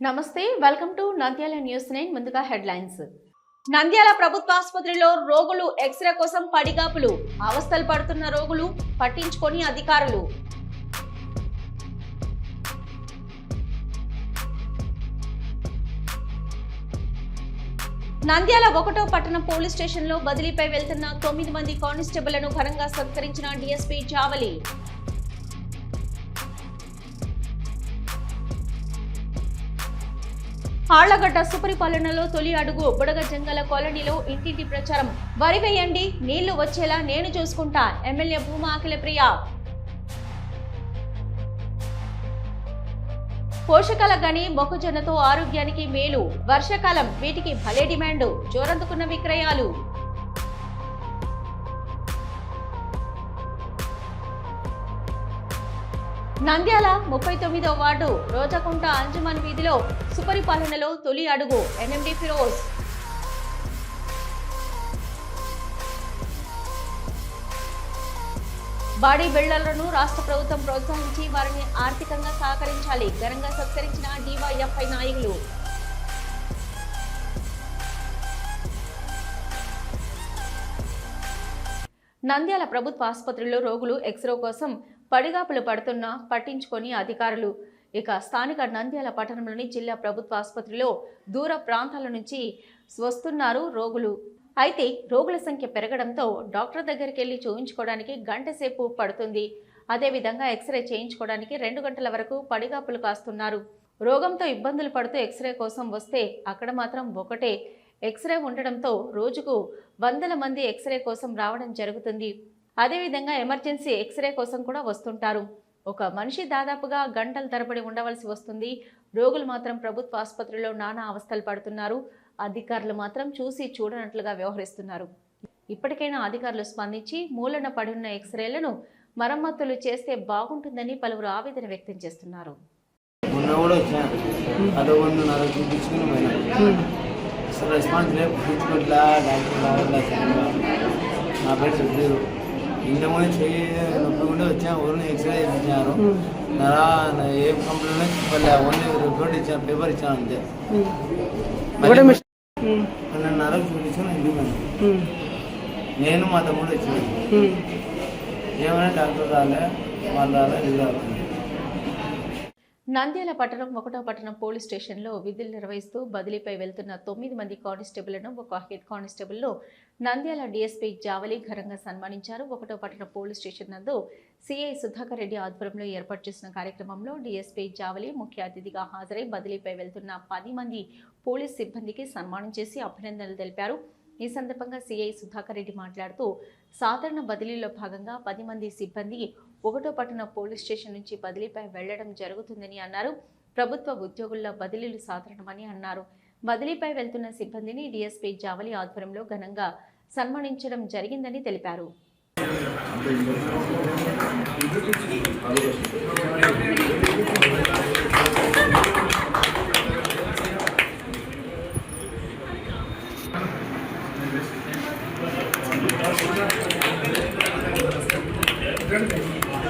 నమస్తే welcome to Nandyal news nine ముందుగా headlines. Nandyal ప్రభుత్వ ఆసుపత్రిలో రోగులు ఎక్స్రే కోసం పడిగాపులు. అవస్థలు పడుతున్న రోగులు పట్టించుకొని అధికారులు. నంద్యాల ఒకటో పట్టణ పోలీస్ స్టేషన్లో బదిలీపై వెళ్తున్న తొమ్మిది మంది కానిస్టేబుళ్ళను ఘనంగా సత్కరించిన డీఎస్పీ జావలి. ఆళ్ళగడ్డ సుపరిపాలనలో తొలి అడుగు బుడగ జంగల కాలనీలో ఇంటింటి ప్రచారం. వరి వేయండి నీళ్ళు వచ్చేలా నేను చూసుకుంటా. ఎమ్మెల్యే భూమా అఖిల ప్రియ పోషకాల గని మొక్కజొన్నతో ఆరోగ్యానికి మేలు. వర్షాకాలం వీటికి భలే డిమాండ్. జోరందుకున్న విక్రయాలు. నంద్యాల ముప్పై తొమ్మిదో వార్డు రోజకుంట అంజుమన్ వీధిలో సుపరిపాలనలో తొలి అడుగు ఎన్ఎండి ఫిరోజ్. బాడీ బిల్డర్లను రాష్ట్ర ప్రభుత్వం ప్రోత్సహించి వారిని ఆర్థికంగా సహకరించాలి. ఘనంగా సత్కరించిన డివైఎఫ్ఐ నాయకులు. నంద్యాల ప్రభుత్వ ఆసుపత్రిలో రోగులు ఎక్స్రో కోసం పడిగాపులు పడుతున్నా పట్టించుకొని అధికారులు. ఇక స్థానిక నంద్యాల పట్టణంలోని జిల్లా ప్రభుత్వ ఆసుపత్రిలో దూర ప్రాంతాల నుంచి వస్తున్నారు రోగులు. అయితే రోగుల సంఖ్య పెరగడంతో డాక్టర్ దగ్గరికి వెళ్ళి చూయించుకోవడానికి గంట సేపు పడుతుంది. అదేవిధంగా ఎక్స్రే చేయించుకోవడానికి రెండు గంటల వరకు పడిగాపులు కాస్తున్నారు. రోగంతో ఇబ్బందులు పడుతూ ఎక్స్రే కోసం వస్తే అక్కడ మాత్రం ఒకటే. ఎక్స్రే ఉండడంతో రోజుకు వందల మంది ఎక్స్రే కోసం రావడం జరుగుతుంది. అదేవిధంగా ఎమర్జెన్సీ ఎక్స్రే కోసం కూడా వస్తుంటారు. ఒక మనిషి దాదాపుగా గంటల తరబడి ఉండవలసి వస్తుంది. రోగులు మాత్రం ప్రభుత్వ ఆసుపత్రిలో నానా అవస్థలు పడుతున్నారు. అధికారులు మాత్రం చూసి చూడనట్లుగా వ్యవహరిస్తున్నారు. ఇప్పటికైనా అధికారులు స్పందించి మూలన పడి ఉన్న ఎక్స్రేలను మరమ్మతులు చేస్తే బాగుంటుందని పలువురు ఆవేదన వ్యక్తం చేస్తున్నారు. రెస్పాన్స్ లేదు చూపించుకోట్లా డాక్టర్ రావట్లా నా పేరు చెప్పలేదు ఇంతకుముందు చేయి నొప్పి కూడా వచ్చా ఊరిని ఎక్స్రే చేయించారు. నరా ఏ కంప్లైంట్ చెప్పలే ఓన్లీ రిపోర్ట్ ఇచ్చాను పేపర్ ఇచ్చాను అంతే. పన్నెండున్నరకు చూపించుకుని ఇంటికి పోయినా. నేను మా తమ్ముడు వచ్చిన. ఏమైనా డాక్టర్ రాలే వాళ్ళు రాలే ఇది రాలే నంద్యాల పట్టణం ఒకటో పట్టణం పోలీస్ స్టేషన్లో విధులు నిర్వహిస్తూ బదిలీపై వెళ్తున్న తొమ్మిది మంది కానిస్టేబుల్లను ఒక హెడ్ కానిస్టేబుల్ను నంద్యాల డీఎస్పీ జావలి ఘనంగా సన్మానించారు. ఒకటో పట్టణ పోలీస్ స్టేషన్ నందు సిఐ సుధాకర్ రెడ్డి ఆధ్వర్యంలో ఏర్పాటు చేసిన కార్యక్రమంలో డీఎస్పీ జావలి ముఖ్య అతిథిగా హాజరై బదిలీపై వెళ్తున్న పది మంది పోలీస్ సిబ్బందికి సన్మానం చేసి అభినందనలు తెలిపారు. ఈ సందర్భంగా సిఐ సుధాకర్ రెడ్డి మాట్లాడుతూ సాధారణ బదిలీలో భాగంగా పది మంది సిబ్బంది ఒకటో పట్టణ పోలీస్ స్టేషన్ నుంచి బదిలీపై వెళ్ళడం జరుగుతుందని అన్నారు. ప్రభుత్వ ఉద్యోగుల్లో బదిలీలు సాధారణమని అన్నారు. బదిలీపై వెళ్తున్న సిబ్బందిని డీఎస్పీ జావలి ఆధ్వర్యంలో ఘనంగా సన్మానించడం జరిగిందని తెలిపారు. Ravi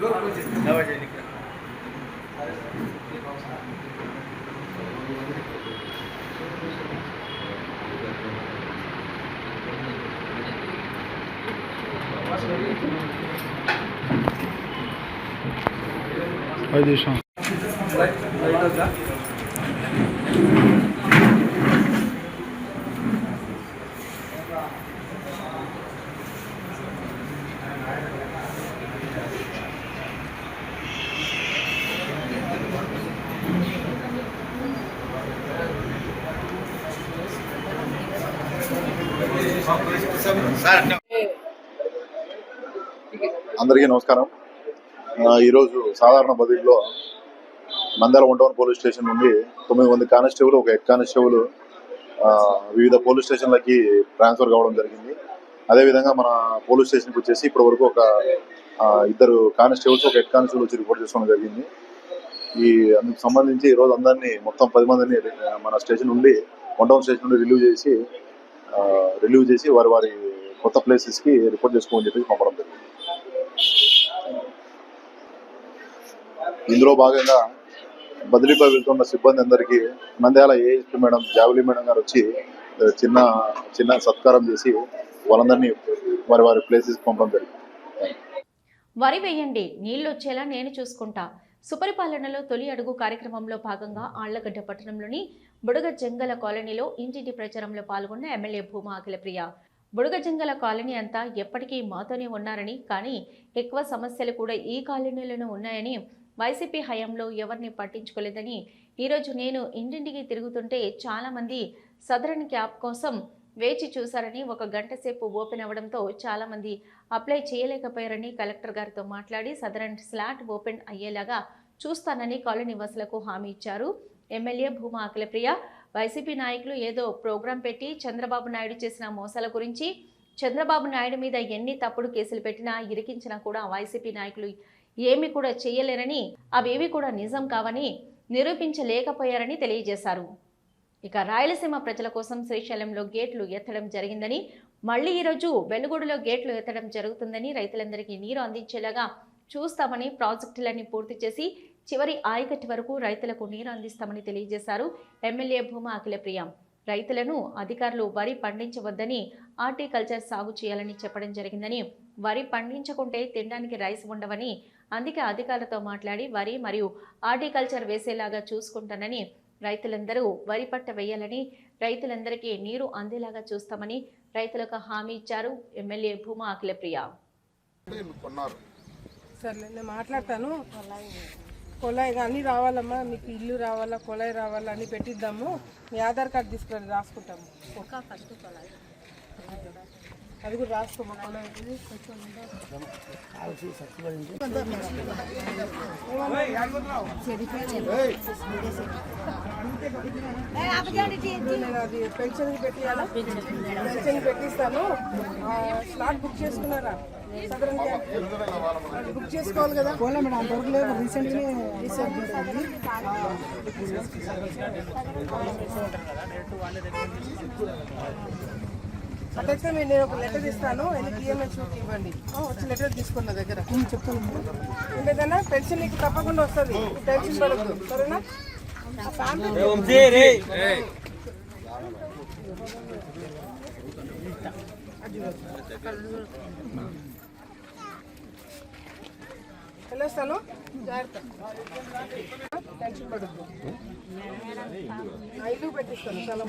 door close door close అందరికీ నమస్కారం. ఈరోజు సాధారణ బదిలీలో Nandyal one town police station నుండి తొమ్మిది మంది కానిస్టేబుల్ ఒక హెడ్ కానిస్టేబుల్ వివిధ పోలీస్ స్టేషన్లకి ట్రాన్స్ఫర్ కావడం జరిగింది. అదేవిధంగా మన పోలీస్ స్టేషన్కి వచ్చేసి ఇప్పటి వరకు ఒక ఇద్దరు కానిస్టేబుల్స్ ఒక హెడ్ కానిస్టేబుల్ వచ్చి రిపోర్ట్ చేసుకోవడం జరిగింది. ఈ అందుకు సంబంధించి ఈరోజు అందరినీ మొత్తం పది మందిని మన స్టేషన్ నుండి వన్ టౌన్ స్టేషన్ నుండి రిలీవ్ చేసి రిలీవ్ చేసి వారి వారి కొత్త ప్లేసెస్కి రిపోర్ట్ చేసుకోమని చెప్పి పంపడం జరిగింది. ఇందులో భాగంగా బదిలీపై వెళ్తున్న సిబ్బంది అందరికీ Nandyal ASP madam Javali madam గారు వచ్చి చిన్న చిన్న సత్కారం చేసి వాళ్ళందరినీ వారి వారి ప్లేసెస్ పంపడం జరిగింది. వరి వేయండి నీళ్ళు వచ్చేలా నేను చూసుకుంటా. సుపరిపాలనలో తొలి అడుగు కార్యక్రమంలో భాగంగా ఆళ్ళగడ్డ పట్టణంలోని బుడగ జంగల కాలనీలో ఇంటింటి ప్రచారంలో పాల్గొన్న ఎమ్మెల్యే భూమా అఖిలప్రియ. బుడగ జంగల కాలనీ అంతా ఎప్పటికీ మాతోనే ఉన్నారని కానీ ఎక్కువ సమస్యలు కూడా ఈ కాలనీలోనే ఉన్నాయని వైసీపీ హయాంలో ఎవరిని పట్టించుకోలేదని ఈరోజు నేను ఇంటింటికి తిరుగుతుంటే చాలామంది సదరన్ క్యాబ్ కోసం వేచి చూశారని ఒక గంట సేపు ఓపెన్ అవ్వడంతో చాలామంది అప్లై చేయలేకపోయారని కలెక్టర్ గారితో మాట్లాడి సదరన్ స్లాట్ ఓపెన్ అయ్యేలాగా చూస్తానని కాలనీ నివాసులకు హామీ ఇచ్చారు. ఎమ్మెల్యే భూమా అఖిలప్రియ వైసీపీ నాయకులు ఏదో ప్రోగ్రాం పెట్టి చంద్రబాబు నాయుడు చేసిన మోసాల గురించి చంద్రబాబు నాయుడు మీద ఎన్ని తప్పుడు కేసులు పెట్టినా ఇరికించినా కూడా వైసీపీ నాయకులు ఏమి కూడా చేయలేరని అవేవి కూడా నిజం కావని నిరూపించలేకపోయారని తెలియజేశారు. ఇక రాయలసీమ ప్రజల కోసం శ్రీశైలంలో గేట్లు ఎత్తడం జరిగిందని మళ్ళీ ఈరోజు వెలుగుడులో గేట్లు ఎత్తడం జరుగుతుందని రైతులందరికీ నీరు అందించేలాగా చూస్తామని ప్రాజెక్టులన్నీ పూర్తి చేసి చివరి ఆయకట్టు వరకు రైతులకు నీరు అందిస్తామని తెలియజేశారు ఎమ్మెల్యే భూమా అఖిలప్రియ. రైతులను అధికారులు వరి పండించవద్దని హార్టికల్చర్ సాగు చేయాలని చెప్పడం జరిగిందని వరి పండించకుంటే తినడానికి రైస్ ఉండవని అందుకే అధికారులతో మాట్లాడి వరి మరియు హార్టికల్చర్ వేసేలాగా చూసుకుంటానని రైతులందరూ వరి పట్ట వేయాలని రైతులందరికీ నీరు అందేలాగా చూస్తామని రైతులకు హామీ ఇచ్చారు ఎమ్మెల్యే భూమా అఖిలప్రియ. సర్లే నేను మాట్లాడతాను. కొలాయి కానీ రావాలమ్మా మీకు ఇల్లు రావాలా కొలాయి రావాలా అని పెట్టిద్దాము. మీ ఆధార్ కార్డు తీసుకుని రాసుకుంటాము. ఫస్ట్ కొలాయి అది కూడా పెట్టియాలా పెన్షన్ పెట్టిస్తాను స్లాట్ బుక్ చేసుకున్నారా బుక్ చేసుకోవాలి కదా పోలే మేడం అంతవరకు లేదు రీసెంట్గానే అట్లయితే మీరు నేను ఒక లెటర్ ఇస్తాను. వెళ్ళి డిఎంహెచ్ఓకి ఇవ్వండి. ఆ, వచ్చి లెటర్ తీసుకున్న దగ్గర. చెప్తాను. ఇంకేదన్నా పెన్షన్ నీకు తప్పకుండా వస్తుంది. టెన్షన్ పడద్దు సరేనా? ఫ్యామిలీ వెళ్ళొస్తాను. జాగ్రత్త. టెన్షన్ పెట్టిస్తాను చాలా.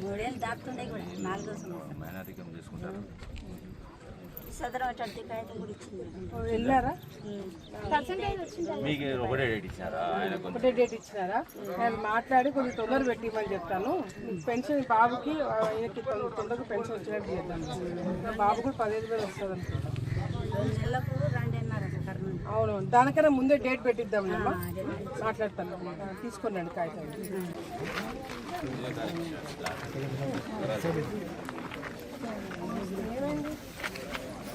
మూడేళ్ళు దాటుతుండే కూడా నాలుగో సంవత్సరం. సదరం అటు కాగితం కూడా ఇచ్చింది వెళ్ళారా మీకు ఒకటే డేట్ ఇచ్చారా ఆయన ఒకటే డేట్ ఇచ్చినారా? నేను మాట్లాడి కొంచెం తొందర పెట్టిమని చెప్తాను. పెన్షన్ బాబుకి ఆయనకి తొందర- తొందరగా పెన్షన్ వచ్చినట్టు చేద్దాం బాబు కూడా పదిహేను వేలు వస్తుంది అనుకుంటా. నెలకు రెండున్నర కర్నూలు అవును దానికన్నా ముందే డేట్ పెట్టిద్దాం అమ్మా మాట్లాడతాను. తీసుకున్నాను కాగితాలు. మంచంలోనే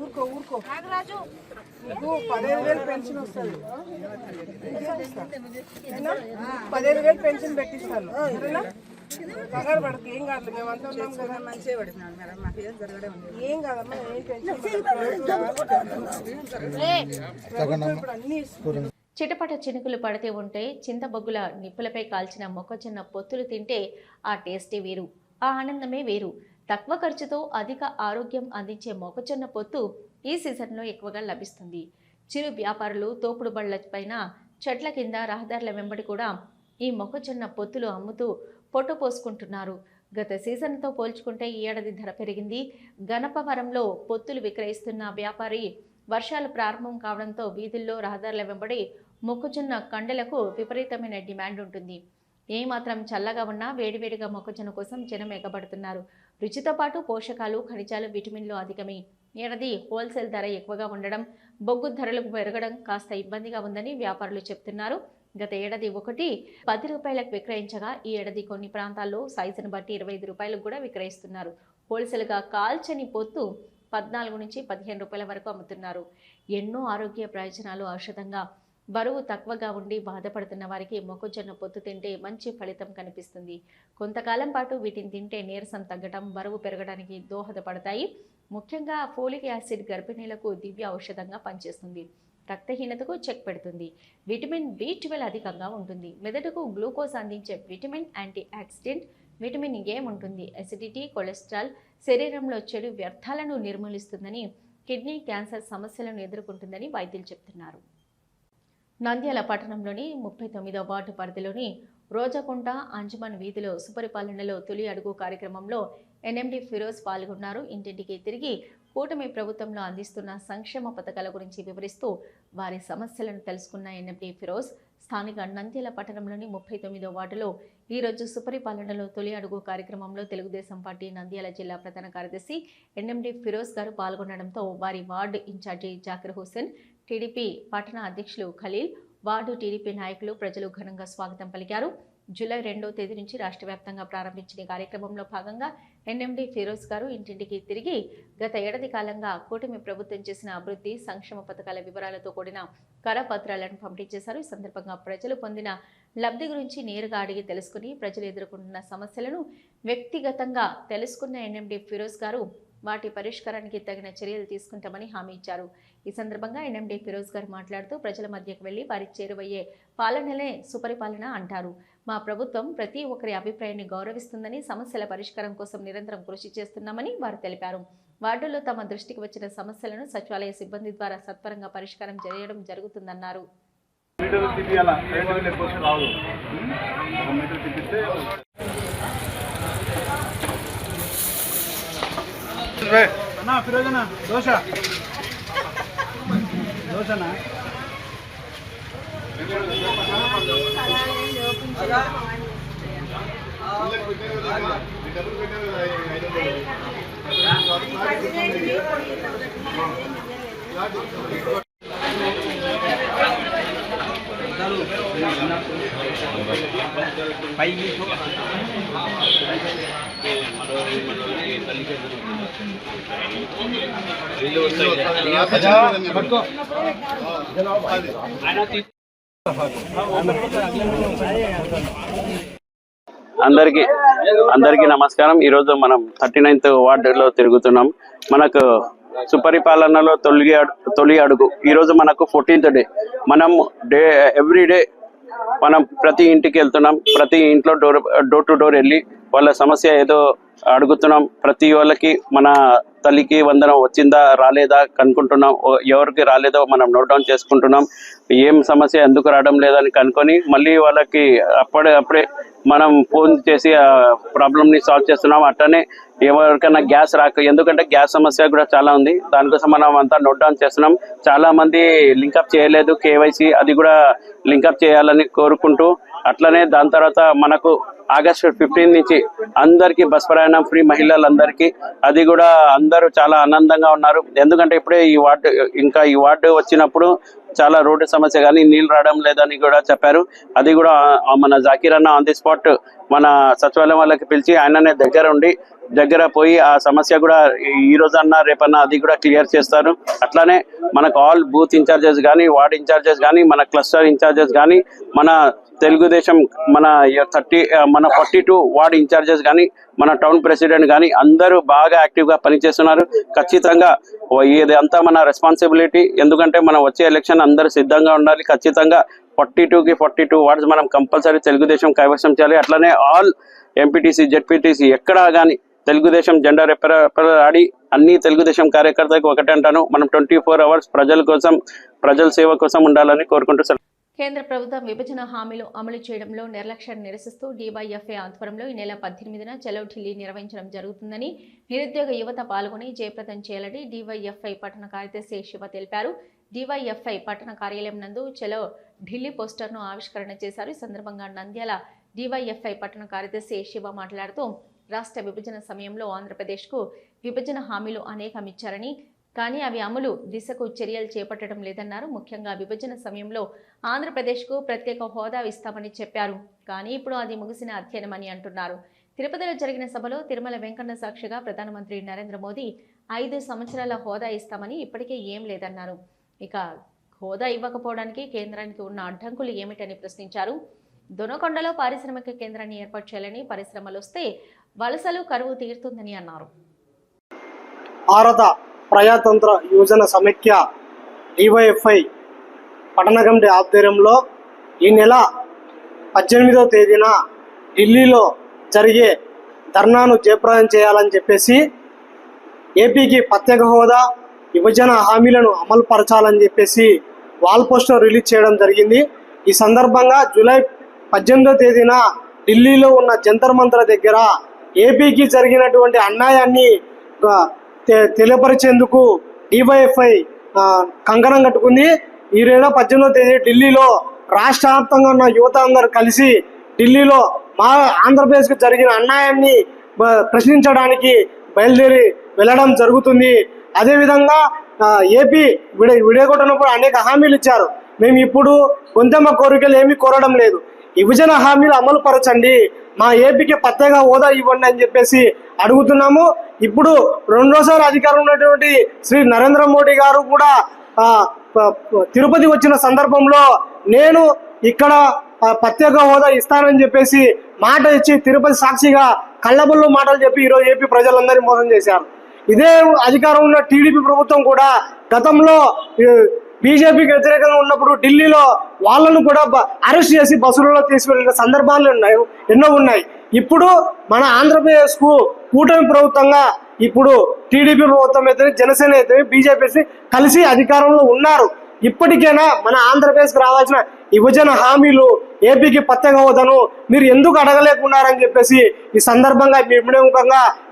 ఊరుకో ఊరుకో నీకు పదిహేను వేలు పెన్షన్ వస్తుంది? పదిహేను వేలు పెన్షన్ పెట్టిస్తాను. కంగారు పడకు ఏం కాదు మేమంతా ఉన్నాం కదా మంచిగా పడుతున్నాను మేడం మాకు ఏం జరగడం ఏం కాదమ్మా ఏం టెన్షన్ ఇప్పుడు అన్ని. చిటపట చినుకులు పడితే ఉంటే చింతబొగ్గుల నిప్పులపై కాల్చిన మొక్కజొన్న పొత్తులు తింటే ఆ టేస్టే వేరు ఆ ఆనందమే వేరు. తక్కువ ఖర్చుతో అధిక ఆరోగ్యం అందించే మొక్కజొన్న పొత్తు ఈ సీజన్లో ఎక్కువగా లభిస్తుంది. చిరు వ్యాపారులు తోపుడు బళ్ళ పైన చెట్ల కింద రహదారుల వెంబడి కూడా ఈ మొక్కజొన్న పొత్తులు అమ్ముతూ పొట్టు పోసుకుంటున్నారు. గత సీజన్తో పోల్చుకుంటే ఈ ఏడాది ధర పెరిగింది. గణపవరంలో పొత్తులు విక్రయిస్తున్న వ్యాపారి వర్షాలు ప్రారంభం కావడంతో వీధుల్లో రహదారుల వెంబడి మొక్కజొన్న కండలకు విపరీతమైన డిమాండ్ ఉంటుంది. ఏమాత్రం చల్లగా ఉన్నా వేడివేడిగా మొక్కజొన్న కోసం జనం ఎగబడుతున్నారు. రుచితో పాటు పోషకాలు ఖనిజాలు విటమిన్లు అధికమే. ఏడాది హోల్సేల్ ధర ఎక్కువగా ఉండడం బొగ్గు ధరలు పెరగడం కాస్త ఇబ్బందిగా ఉందని వ్యాపారులు చెప్తున్నారు. గత ఏడాది ఒకటి పది రూపాయలకు విక్రయించగా ఈ ఏడాది కొన్ని ప్రాంతాల్లో సైజును బట్టి ఇరవై ఐదు రూపాయలకు కూడా విక్రయిస్తున్నారు. హోల్సేల్గా కాల్చని పొత్తు పద్నాలుగు నుంచి పదిహేను రూపాయల వరకు అమ్ముతున్నారు. ఎన్నో ఆరోగ్య ప్రయోజనాలు ఔషధంగా బరువు తక్కువగా ఉండి బాధపడుతున్న వారికి మొక్కజొన్న పొత్తు తింటే మంచి ఫలితం కనిపిస్తుంది. కొంతకాలం పాటు వీటిని తింటే నీరసం తగ్గడం బరువు పెరగడానికి దోహదపడతాయి. ముఖ్యంగా ఫోలిక్ యాసిడ్ గర్భిణీలకు దివ్య ఔషధంగా పనిచేస్తుంది. రక్తహీనతకు చెక్ పెడుతుంది. విటమిన్ బి ట్వెల్వ్ అధికంగా ఉంటుంది. మెదడుకు గ్లూకోజ్ అందించే vitamin antioxidant vitamin A ఉంటుంది. అసిడిటీ కొలెస్ట్రాల్ శరీరంలో చెడు వ్యర్థాలను నిర్మూలిస్తుందని కిడ్నీ క్యాన్సర్ సమస్యలను ఎదుర్కొంటుందని వైద్యులు చెప్తున్నారు. నంద్యాల పట్టణంలోని ముప్పై తొమ్మిదో వార్డు పరిధిలోని రోజకుంట అంజుమన్ వీధిలో సుపరిపాలనలో తొలి అడుగు కార్యక్రమంలో ఎన్ఎండి ఫిరోజ్ పాల్గొన్నారు. ఇంటింటికి తిరిగి కూటమి ప్రభుత్వంలో అందిస్తున్న సంక్షేమ పథకాల గురించి వివరిస్తూ వారి సమస్యలను తెలుసుకున్న ఎన్ఎండి ఫిరోజ్ స్థానిక నంద్యాల పట్టణంలోని ముప్పై తొమ్మిదో వార్డులో ఈరోజు సుపరిపాలనలో తొలి అడుగు కార్యక్రమంలో తెలుగుదేశం పార్టీ నంద్యాల జిల్లా ప్రధాన కార్యదర్శి ఎన్ఎండి ఫిరోజ్ గారు పాల్గొనడంతో వారి ward incharge Zakir Hussain TDP పట్టణ అధ్యక్షులు ఖలీల్ వార్డు టీడీపీ నాయకులు ప్రజలు ఘనంగా స్వాగతం పలికారు. జూలై రెండో తేదీ నుంచి రాష్ట్ర వ్యాప్తంగా ప్రారంభించిన కార్యక్రమంలో భాగంగా ఎన్ఎండి ఫిరోజ్ గారు ఇంటింటికి తిరిగి గత ఏడాది కాలంగా కూటమి ప్రభుత్వం చేసిన అభివృద్ధి సంక్షేమ పథకాల వివరాలతో కూడిన కరపత్రాలను పంపిణీ చేశారు. ఈ సందర్భంగా ప్రజలు పొందిన లబ్ధి గురించి నేరుగా అడిగి తెలుసుకుని ప్రజలు ఎదుర్కొంటున్న సమస్యలను వ్యక్తిగతంగా తెలుసుకున్న ఎన్ఎండి ఫిరోజ్ గారు వాటి పరిష్కారానికి తగిన చర్యలు తీసుకుంటామని హామీ ఇచ్చారు. ఈ సందర్భంగా ఎన్ఎండి ఫిరోజ్ గారు మాట్లాడుతూ ప్రజల మధ్యకు వెళ్ళి వారి చేరువయ్యే పాలనలే సుపరిపాలన అంటారు. మా ప్రభుత్వం ప్రతి ఒక్కరి అభిప్రాయాన్ని గౌరవిస్తుందని సమస్యల పరిష్కారం కోసం నిరంతరం కృషి చేస్తున్నామని వారు తెలిపారు. వార్డుల్లో తమ దృష్టికి వచ్చిన సమస్యలను సచివాలయ సిబ్బంది ద్వారా సత్వరంగా పరిష్కారం చేయడం జరుగుతుందన్నారు. అన్నా దోశ. దోశనా? పట్టుకో అందరికి అందరికీ నమస్కారం. ఈరోజు మనం థర్టీ నైన్త్ వార్డులో తిరుగుతున్నాం. మనకు సుపరిపాలనలో తొలి తొలి అడుగు. ఈరోజు మనకు ఫోర్టీన్త్ డే. మనం డే ఎవ్రీ డే మనం ప్రతి ఇంటికి వెళ్తున్నాం. ప్రతి ఇంట్లో డోర్ డోర్ టు డోర్ వెళ్ళి వాళ్ళ సమస్య ఏదో అడుగుతున్నాం. ప్రతి వాళ్ళకి మన తల్లికి వందనం వచ్చిందా రాలేదా కనుక్కుంటున్నాం. ఎవరికి రాలేదో మనం నోట్ డౌన్ చేసుకుంటున్నాం. ఏం సమస్య ఎందుకు రావడం లేదని కనుక్కొని మళ్ళీ వాళ్ళకి అప్పుడే అప్పుడే మనం ఫోన్ చేసి ఆ ప్రాబ్లమ్ని సాల్వ్ చేస్తున్నాం. అట్లనే ఎవరికైనా గ్యాస్ రాక ఎందుకంటే గ్యాస్ సమస్య కూడా చాలా ఉంది. దానికోసం మనం అంతా నోట్ డౌన్ చేస్తున్నాం. చాలా మంది లింకప్ చేయలేదు. కేవైసీ అది కూడా లింకప్ చేయాలని కోరుకుంటూ అట్లనే దాని తర్వాత మనకు ఆగస్ట్ ఫిఫ్టీన్ నుంచి అందరికీ బస్ ప్రయాణం ఫ్రీ మహిళలందరికీ. అది కూడా అందరూ చాలా ఆనందంగా ఉన్నారు. ఎందుకంటే ఇప్పుడే ఈ వార్డు ఇంకా ఈ వార్డు వచ్చినప్పుడు చాలా రోడ్డు సమస్య కానీ నీళ్ళు రావడం లేదని కూడా చెప్పారు. అది కూడా మన జాకీర్ అన్న ఆన్ ది స్పాట్ మన సచివాలయం వాళ్ళకి పిలిచి ఆయననే దగ్గర ఉండి దగ్గర పోయి ఆ సమస్య కూడా ఈ రోజన్నా రేపన్నా అది కూడా క్లియర్ చేస్తారు. అట్లానే మనకు ఆల్ బూత్ ఇన్ఛార్జెస్ కానీ వార్డ్ ఇన్ఛార్జెస్ కానీ మన క్లస్టర్ ఇన్ఛార్జెస్ కానీ మన తెలుగుదేశం మన థర్టీ మన ఫార్టీ టూ వార్డ్ ఇన్ఛార్జెస్ కానీ మన టౌన్ ప్రెసిడెంట్ కానీ అందరూ బాగా యాక్టివ్గా పనిచేస్తున్నారు. ఖచ్చితంగా ఇది అంతా మన రెస్పాన్సిబిలిటీ. ఎందుకంటే మనం వచ్చే ఎలక్షన్ అందరూ సిద్ధంగా ఉండాలి. ఖచ్చితంగా ఫార్టీ టూకి ఫార్టీ టూ వార్డ్స్ మనం కంపల్సరీ తెలుగుదేశం కైవసం చేయాలి. అట్లనే ఆల్ ఎంపీటీసీ జెడ్పీటీసీ ఎక్కడా కానీ తెలుగుదేశం జెండా రెప్పర్ ఆడి అన్ని తెలుగుదేశం కార్యకర్తలకు ఒకటి అంటాను. మనం ట్వంటీ ఫోర్ అవర్స్ ప్రజల కోసం ప్రజల సేవ కోసం ఉండాలని కోరుకుంటూ కేంద్ర ప్రభుత్వం విభజన హామీలు అమలు చేయడంలో నిర్లక్ష్యాన్ని నిరసిస్తూ డీవైఎఫ్ఐ ఆధ్వర్యంలో ఈ నెల పద్దెనిమిదిన చలో ఢిల్లీ నిర్వహించడం జరుగుతుందని నిరుద్యోగ యువత పాల్గొని జయప్రదం చేయాలని డివైఎఫ్ఐ పట్టణ కార్యదర్శి శివ తెలిపారు. డివైఎఫ్ఐ పట్టణ కార్యాలయం నందు చలో ఢిల్లీ పోస్టర్ను ఆవిష్కరణ చేశారు. ఈ సందర్భంగా నంద్యాల డివైఎఫ్ఐ పట్టణ కార్యదర్శి శివ మాట్లాడుతూ రాష్ట్ర విభజన సమయంలో ఆంధ్రప్రదేశ్కు విభజన హామీలు అనేకం ఇచ్చారని కానీ అవి అమలు దిశకు చర్యలు చేపట్టడం లేదన్నారు. ముఖ్యంగా విభజన సమయంలో ఆంధ్రప్రదేశ్కు ప్రత్యేక హోదా ఇస్తామని చెప్పారు. కానీ ఇప్పుడు అది ముగిసిన అధ్యయనమని అంటున్నారు. తిరుపతిలో జరిగిన సభలో తిరుమల వెంకన్న సాక్షిగా ప్రధానమంత్రి నరేంద్ర మోదీ ఐదు సంవత్సరాల హోదా ఇస్తామని ఇప్పటికే ఏం లేదన్నారు. ఇక హోదా ఇవ్వకపోవడానికి కేంద్రానికి ఉన్న అడ్డంకులు ఏమిటని ప్రశ్నించారు. దొనకొండలో పారిశ్రామిక కేంద్రాన్ని ఏర్పాటు చేయాలని పరిశ్రమలు వస్తే వలసలు కరువు తీరుతుందని అన్నారు. భారత ప్రజాతంత్ర యోజన సమైక్య డివైఎఫ్ఐ పట్టణ కమిటీ ఆధ్వర్యంలో ఈ నెల పద్దెనిమిదవ తేదీన ఢిల్లీలో జరిగే ధర్నాను జయప్రదం చేయాలని చెప్పేసి ఏపీకి ప్రత్యేక హోదా విభజన హామీలను అమలు పరచాలని చెప్పేసి వాల్ పోస్టర్ రిలీజ్ చేయడం జరిగింది. ఈ సందర్భంగా జూలై పద్దెనిమిదవ తేదీన ఢిల్లీలో ఉన్న జంతర్ మంతర్ దగ్గర ఏపీకి జరిగినటువంటి అన్యాయాన్ని తె- తెలియపరిచేందుకు డివైఎఫ్ఐ కంకణం కట్టుకుంది. ఈ నెల పద్దెనిమిదో తేదీ ఢిల్లీలో రాష్ట్ర వ్యాప్తంగా ఉన్న యువత అందరూ కలిసి ఢిల్లీలో మా ఆంధ్రప్రదేశ్కు జరిగిన అన్యాయాన్ని ప్రశ్నించడానికి బయలుదేరి వెళ్ళడం జరుగుతుంది. అదేవిధంగా ఏపీ విడ విడగొట్టనప్పుడు అనేక హామీలు ఇచ్చారు. మేము ఇప్పుడు గొంతెమ్మ కోరికలు ఏమీ కోరడం లేదు. విభజన హామీలు అమలు పరచండి. మా ఏపీకి ప్రత్యేక హోదా ఇవ్వండి అని చెప్పేసి అడుగుతున్నాము. ఇప్పుడు రెండోసారి అధికారం ఉన్నటువంటి శ్రీ నరేంద్ర మోడీ గారు కూడా తిరుపతి వచ్చిన సందర్భంలో నేను ఇక్కడ ప్రత్యేక హోదా ఇస్తానని చెప్పేసి మాట ఇచ్చి తిరుపతి సాక్షిగా కళ్ళబుల్లు మాటలు చెప్పి ఈరోజు ఏపీ ప్రజలందరినీ మోసం చేశారు. ఇదే అధికారం ఉన్న టీడీపీ ప్రభుత్వం కూడా గతంలో బీజేపీకి వ్యతిరేకంగా ఉన్నప్పుడు ఢిల్లీలో వాళ్ళను కూడా అరెస్ట్ చేసి బస్సులలో తీసుకెళ్ళిన సందర్భాలు ఉన్నాయి ఎన్నో ఉన్నాయి. ఇప్పుడు మన ఆంధ్రప్రదేశ్కు కూటమి ప్రభుత్వంగా ఇప్పుడు టీడీపీ ప్రభుత్వం అయితే జనసేన అయితే బీజేపీ కలిసి అధికారంలో ఉన్నారు. ఇప్పటికైనా మన ఆంధ్రప్రదేశ్కి రావాల్సిన విభజన హామీలు ఏపీకి ప్రత్యేక హోదాను మీరు ఎందుకు అడగలేకున్నారని చెప్పేసి ఈ సందర్భంగా మీ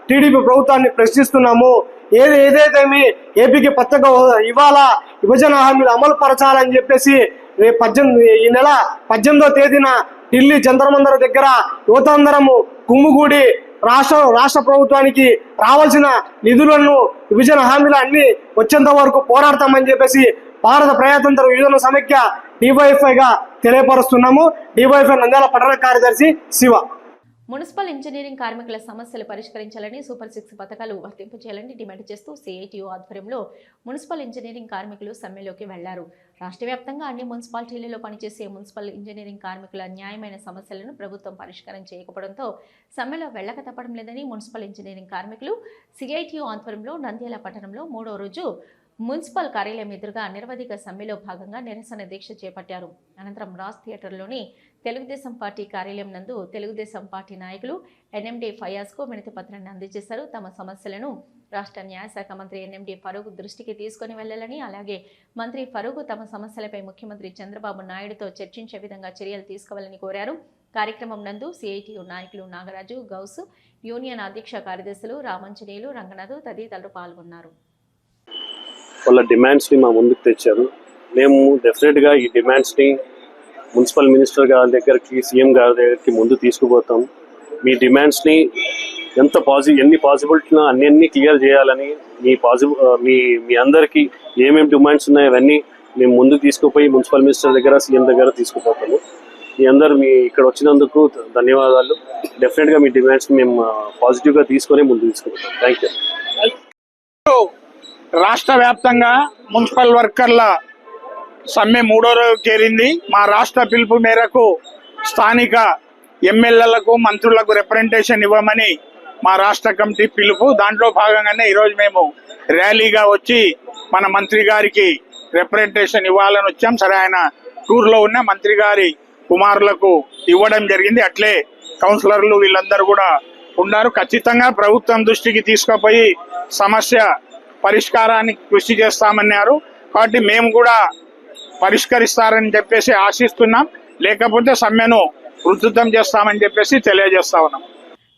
టీడీపీ ప్రభుత్వాన్ని ప్రశ్నిస్తున్నాము. ఏది ఏదైతే మీ ఏపీకి ప్రత్యేక హోదా ఇవ్వాలా విభజన హామీలు అమలు పరచాలని చెప్పేసి రేపు పద్దెనిమిది ఈ నెల పద్దెనిమిదో తేదీన ఢిల్లీ జంతర్మందర దగ్గర యువతందరము కుమ్ముగూడి రాష్ట్ర రాష్ట్ర ప్రభుత్వానికి రావాల్సిన నిధులను విభజన హామీలు అన్ని వచ్చేంత వరకు పోరాడతామని చెప్పేసి భారత ప్రజాతంత్ర విభజన సమైక్య డివైఎఫ్ఐగా తెలియపరుస్తున్నాము. డివైఎఫ్ఐ నంద్యాల పట్టణ కార్యదర్శి శివ. మున్సిపల్ ఇంజనీరింగ్ కార్మికుల సమస్యలు పరిష్కరించాలని సూపర్ సిక్స్ పథకాలు వర్తింపచేయాలని డిమాండ్ చేస్తూ సిఐటియు ఆధ్వర్యంలో మున్సిపల్ ఇంజనీరింగ్ కార్మికులు సమ్మెలోకి వెళ్ళారు. రాష్ట్ర వ్యాప్తంగా అన్ని మున్సిపాలిటీలలో పనిచేసే మున్సిపల్ ఇంజనీరింగ్ కార్మికుల న్యాయమైన సమస్యలను ప్రభుత్వం పరిష్కారం చేయకపోవడంతో సమ్మెలో వెళ్ళక తప్పడం లేదని మున్సిపల్ ఇంజనీరింగ్ కార్మికులు సిఐటియు ఆధ్వర్యంలో నంద్యాల పట్టణంలో మూడో రోజు మున్సిపల్ కార్యాలయం ఎదురుగా నిరవధిక సమ్మెలో భాగంగా నిరసన దీక్ష చేపట్టారు. అనంతరం రాజ్ థియేటర్లోని తెలుగుదేశం పార్టీ కార్యాలయం నందు తెలుగుదేశం పార్టీ నాయకులు ఎన్ఎండి ఫయాజ్కు వినతి పత్రాన్ని అందజేశారు. తమ సమస్యలను రాష్ట్ర న్యాయశాఖ మంత్రి ఎన్ఎండి ఫరూక్ దృష్టికి తీసుకుని వెళ్ళాలని అలాగే మంత్రి ఫరూక్ తమ సమస్యలపై ముఖ్యమంత్రి చంద్రబాబు నాయుడుతో చర్చించే విధంగా చర్యలు తీసుకోవాలని కోరారు. కార్యక్రమం నందు సిఐటియు నాయకులు నాగరాజు గౌసు యూనియన్ అధ్యక్ష కార్యదర్శులు రామంజనేయులు రంగనాథ్ తదితరులు పాల్గొన్నారు. వాళ్ళ డిమాండ్స్ని మా ముందుకు తెచ్చారు. మేము డెఫినెట్గా ఈ డిమాండ్స్ని మున్సిపల్ మినిస్టర్ గారి దగ్గరికి సీఎం గారి దగ్గరికి ముందు తీసుకుపోతాం. మీ డిమాండ్స్ని ఎంత పాజి ఎన్ని పాసిబిలిటీలో అన్ని అన్ని క్లియర్ చేయాలని మీ పాసిబుల్ మీ మీ అందరికీ ఏమేమి డిమాండ్స్ ఉన్నాయో అవన్నీ మేము ముందుకు తీసుకుపోయి మున్సిపల్ మినిస్టర్ దగ్గర సీఎం దగ్గర తీసుకుపోతాము. మీ అందరు మీ ఇక్కడ వచ్చినందుకు ధన్యవాదాలు. డెఫినెట్గా మీ డిమాండ్స్ని మేము పాజిటివ్గా తీసుకొని ముందు తీసుకుపోతాం థ్యాంక్ యూ రాష్ట్ర వ్యాప్తంగా మున్సిపల్ వర్కర్ల సమ్మె మూడో రోజు చేరింది. మా రాష్ట్ర పిలుపు మేరకు స్థానిక ఎమ్మెల్యేలకు మంత్రులకు రిప్రజెంటేషన్ ఇవ్వమని మా రాష్ట్ర కమిటీ పిలుపు. దాంట్లో భాగంగానే ఈరోజు మేము ర్యాలీగా వచ్చి మన మంత్రి గారికి రిప్రజెంటేషన్ ఇవ్వాలని వచ్చాం. సరే ఆయన టూర్లో ఉన్న మంత్రి గారి కుమారులకు ఇవ్వడం జరిగింది. అట్లే కౌన్సిలర్లు వీళ్ళందరూ కూడా ఉన్నారు. ఖచ్చితంగా ప్రభుత్వం దృష్టికి తీసుకుపోయి సమస్య పరిష్కారానికి కృషి చేస్తామన్నారు. కాబట్టి మేము కూడా పరిష్కరిస్తారని చెప్పేసి ఆశిస్తున్నాం. లేకపోతే సమ్మెను ఉధృతం చేస్తామని చెప్పేసి తెలియజేస్తా ఉన్నాం.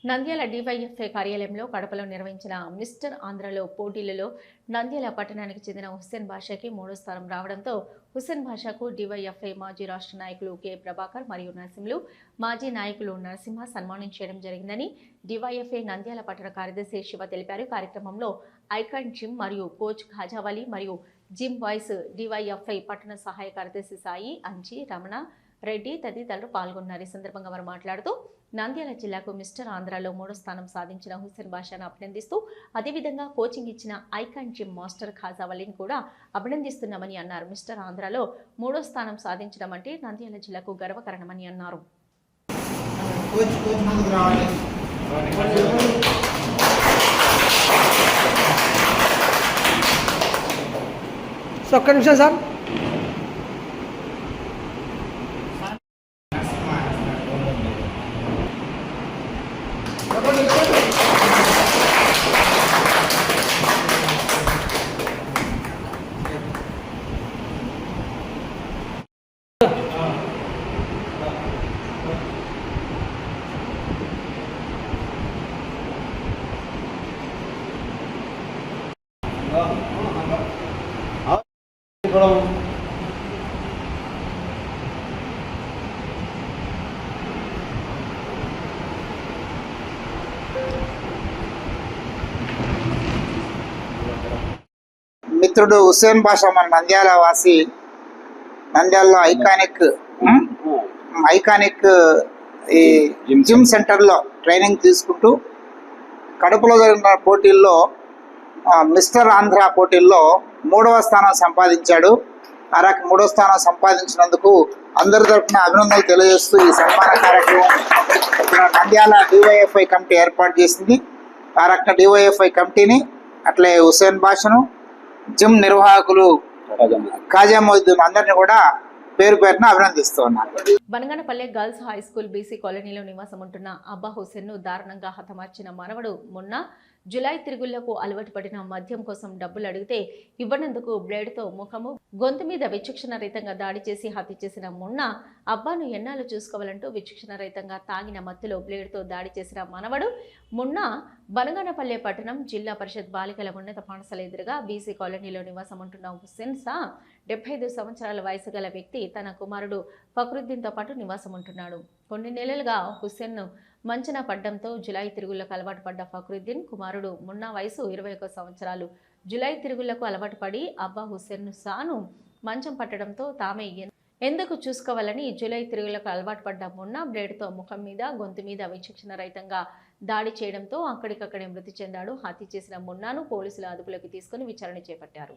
నంద్యాల డివైఎఫ్ఐ కార్యాలయంలో కడపలో నిర్వహించిన మిస్టర్ ఆంధ్రలో పోటీలలో నంద్యాల పట్టణానికి చెందిన హుస్సేన్ భాషకి మూడో స్థానం రావడంతో హుస్సేన్ భాషకు డివైఎఫ్ఐ మాజీ రాష్ట్ర నాయకులు కె ప్రభాకర్ మరియు నరసింహులు మాజీ నాయకులు నరసింహ సన్మానం చేయడం జరిగిందని డివైఎఫ్ఐ నంద్యాల పట్టణ కార్యదర్శి శివ తెలిపారు. కార్యక్రమంలో ఐకాన్ జిమ్ మరియు కోచ్ ఖాజావలి మరియు జిమ్ వాయిస్ డివైఎఫ్ఐ పట్టణ సహాయ కార్యదర్శి సాయి అంజి రమణ రెడ్డి తదితరులు పాల్గొన్నారు. ఈ సందర్భంగా వారు మాట్లాడుతూ నంద్యాల జిల్లాకు మిస్టర్ ఆంధ్రాలో మూడో స్థానం సాధించిన హుస్సేన్ బాషాను అభినందిస్తూ అదేవిధంగా కోచింగ్ ఇచ్చిన ఐకాన్ జిమ్ మాస్టర్ ఖాజావలిని కూడా అభినందిస్తున్నామని అన్నారు. మిస్టర్ ఆంధ్రాలో మూడో స్థానం సాధించడం అంటే నంద్యాల జిల్లాకు గర్వకరణమని అన్నారు. సో ఒక్క నిమిషం సార్ మిత్రుడు హుస్సేన్ బాషా మన నంద్యాల వాసి నంద్యాలలో ఐకానిక్ ఐకానిక్ ఈ జిమ్ సెంటర్లో ట్రైనింగ్ తీసుకుంటూ కడుపులో జరిగిన పోటీల్లో మిస్టర్ ఆంధ్ర పోటీల్లో మూడవ స్థానం సంపాదించాడు. ఆ రకం మూడవ స్థానం సంపాదించినందుకు అందరి తరఫున అభినందనలు తెలియజేస్తూ ఈ సన్మాన కార్యక్రమం నంద్యాల డివైఎఫ్ఐ కమిటీ ఏర్పాటు చేసింది. ఆ రకంగా డివైఎఫ్ఐ కమిటీని అట్లే హుసేన్ బాషను జిమ్ నిర్వాహకులు కాజా మొయిద్దీన్ అందరిని కూడా పేరు పేరున అభినందిస్తూ Banaganapalli Banaganapalle girls high school BC కాలనీలో నివాసం ఉంటున్న అబ్బా హుస్సేన్ను దారుణంగా హతమార్చిన మనవడు మొన్న జులై తిరుగుళ్ళకు అలవాటు పడిన మద్యం కోసం డబ్బులు అడిగితే ఇవ్వనందుకు బ్లేడ్తో ముఖము గొంతు మీద విచక్షణ రహితంగా దాడి చేసి హత్య చేసిన మున్న అబ్బాను ఎన్నాళ్ళు చూసుకోవాలంటూ విచక్షణ రహితంగా తాగిన మత్తులో బ్లేడ్తో దాడి చేసిన మనవడు మున్న బనగనపల్లె పట్టణం జిల్లా పరిషత్ బాలికల ఉన్నత పాఠశాల ఎదురుగా బీసీ కాలనీలో నివాసం ఉంటున్న హుస్సేన్ సా డెబ్బై ఐదు సంవత్సరాల వయసు గల వ్యక్తి తన కుమారుడు ఫక్రుద్దీన్తో పాటు నివాసం ఉంటున్నాడు కొన్ని నెలలుగా హుస్సేన్ను మంచన పడ్డంతో జులై తిరుగుళ్ళకు అలవాటు పడ్డ ఫక్రుద్దీన్ కుమారుడు మున్నా వయసు ఇరవై ఒక సంవత్సరాలు. జులై తిరుగుళ్ళకు అలవాటు పడి అబ్బా హుస్సేన్ను సాను మంచం పట్టడంతో తామే ఎందుకు చూసుకోవాలని జులై తిరుగులకు అలవాటు పడ్డ మున్నా బ్లేడ్తో ముఖం మీద గొంతు మీద విచక్షణ రహితంగా దాడి చేయడంతో అక్కడికక్కడే మృతి చెందాడు. హత్య చేసిన మున్నాను పోలీసులు అదుపులోకి తీసుకుని విచారణ చేపట్టారు.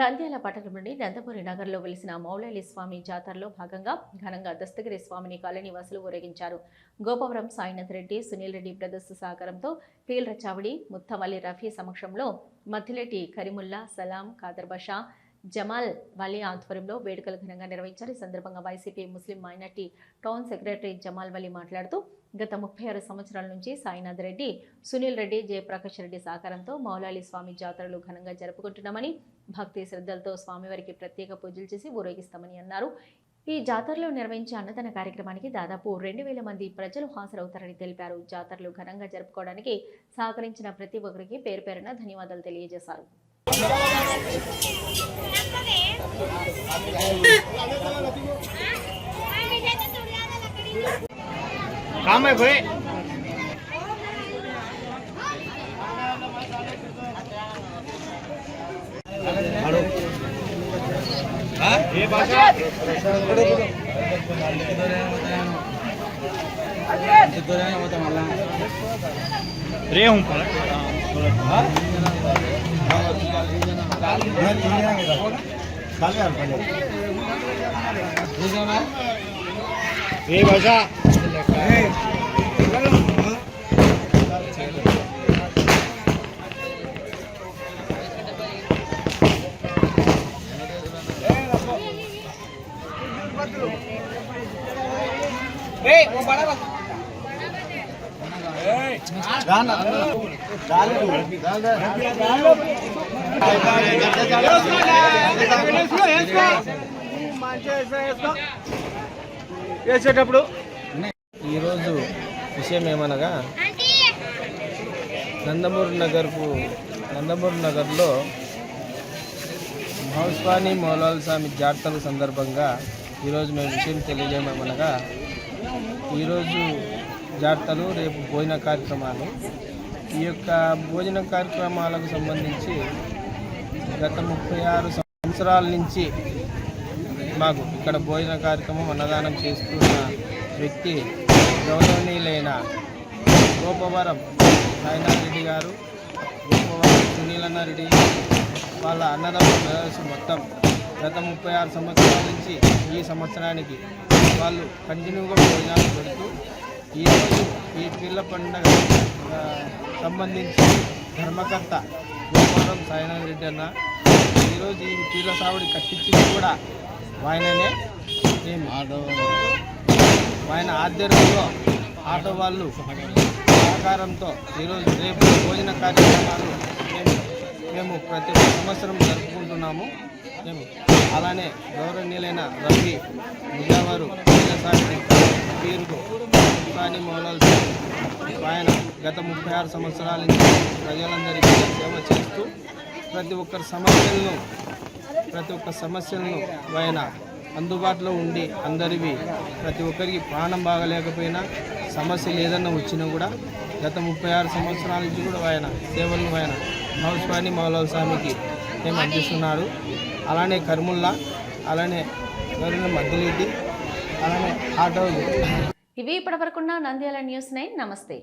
నంద్యాల పట్టణంలోని నందమూరి నగర్లో వెలిసిన మౌలాలి స్వామి జాతరలో భాగంగా ఘనంగా దస్తగిరి స్వామిని కాలనీ వాసులు ఊరేగించారు. గోపవరం సాయినాథ్ రెడ్డి సునీల్ రెడ్డి బ్రదర్స్ సహకారంతో పీల్ర చావడి ముత్తమల్లి రఫీ సమక్షంలో మద్దిలేటి కరిముల్లా సలాం ఖాదర్ బషా జమాల్ వలీ ఆధ్వర్యంలో వేడుకలు ఘనంగా నిర్వహించారు. ఈ సందర్భంగా YCP Muslim minority town secretary Jamal Vali మాట్లాడుతూ గత ముప్పై ఆరు సంవత్సరాల నుంచి సాయినాథ్ రెడ్డి సునీల్ రెడ్డి జయప్రకాష్ రెడ్డి సహకారంతో మౌలాలి స్వామి జాతరలు ఘనంగా జరుపుకుంటున్నామని భక్తి శ్రద్ధలతో స్వామివారికి ప్రత్యేక పూజలు చేసి ఊరేగిస్తామని అన్నారు. ఈ జాతరలో నిర్వహించే అన్నదాన కార్యక్రమానికి దాదాపు రెండు వేల మంది ప్రజలు హాజరవుతారని తెలిపారు. జాతరలు ఘనంగా జరుపుకోవడానికి సహకరించిన ప్రతి ఒక్కరికి పేరు పేరున ధన్యవాదాలు తెలియజేశారు. કામ હે ભાઈ. હા? એ ભાષા રે હું? પણ ए भाषा వేసేటప్పుడు. ఈరోజు విషయం ఏమనగా నందమూరి నగర్కు నందమూరి నగర్లో మహస్వాని మౌలాల స్వామి జాతర సందర్భంగా ఈరోజు మేము విషయం తెలియజేయమనగా ఈరోజు జాతరలు రేపు భోజన కార్యక్రమాలు. ఈ యొక్క భోజన కార్యక్రమాలకు సంబంధించి గత ముప్పై ఆరు సంవత్సరాల నుంచి మాకు ఇక్కడ భోజన కార్యక్రమం అన్నదానం చేస్తున్న వ్యక్తి గౌరవనీయులైన గోపవరం సాయినాథ్ రెడ్డి గారు గోపవరం సునీలన్నారెడ్డి వాళ్ళ అన్నదానం ప్రదర్శన మొత్తం గత ముప్పై ఆరు సంవత్సరాల నుంచి ఈ సంవత్సరానికి వాళ్ళు కంటిన్యూగా భోజనాలు పెడుతూ ఈరోజు ఈ పిల్ల పండుగ సంబంధించి ధర్మకర్త గోపాలం సాయినాథ్ రెడ్డి అన్న ఈరోజు ఈ పిల్ల సావుడి కట్టించింది కూడా ఆయననే. ఏం ఆయన ఆధ్వర్యంలో ఆటో వాళ్ళు సహకారంతో ఈరోజు రేపు భోజన కార్యక్రమాలు మేము మేము ప్రతి సంవత్సరం జరుపుకుంటున్నాము. మేము అలానే గౌరవనీయులైన రవి ముజావారు పేరుతో కానీ మౌలాల్ ఆయన గత ముప్పై ఆరు సంవత్సరాల నుంచి ప్రజలందరికీ సేవ చేస్తూ ప్రతి ఒక్కరి సమస్యలను ప్రతి ఒక్క సమస్యలను ఆయన అందుబాటులో ఉండి అందరివి ప్రతి ఒక్కరికి ప్రాణం బాగలేకపోయినా సమస్యలు ఏదన్నా వచ్చినా కూడా గత ముప్పై ఆరు సంవత్సరాల నుంచి కూడా ఆయన సేవలను ఆయన మహస్వాని మౌలవ స్వామికి మేము అందిస్తున్నారు అలానే కర్ముల్లా అలానే ఎవరైనా మధ్యలేటి అలానే ఆటో ఇవి ఇప్పటివరకున్న నంద్యాల న్యూస్ నైన్. నమస్తే.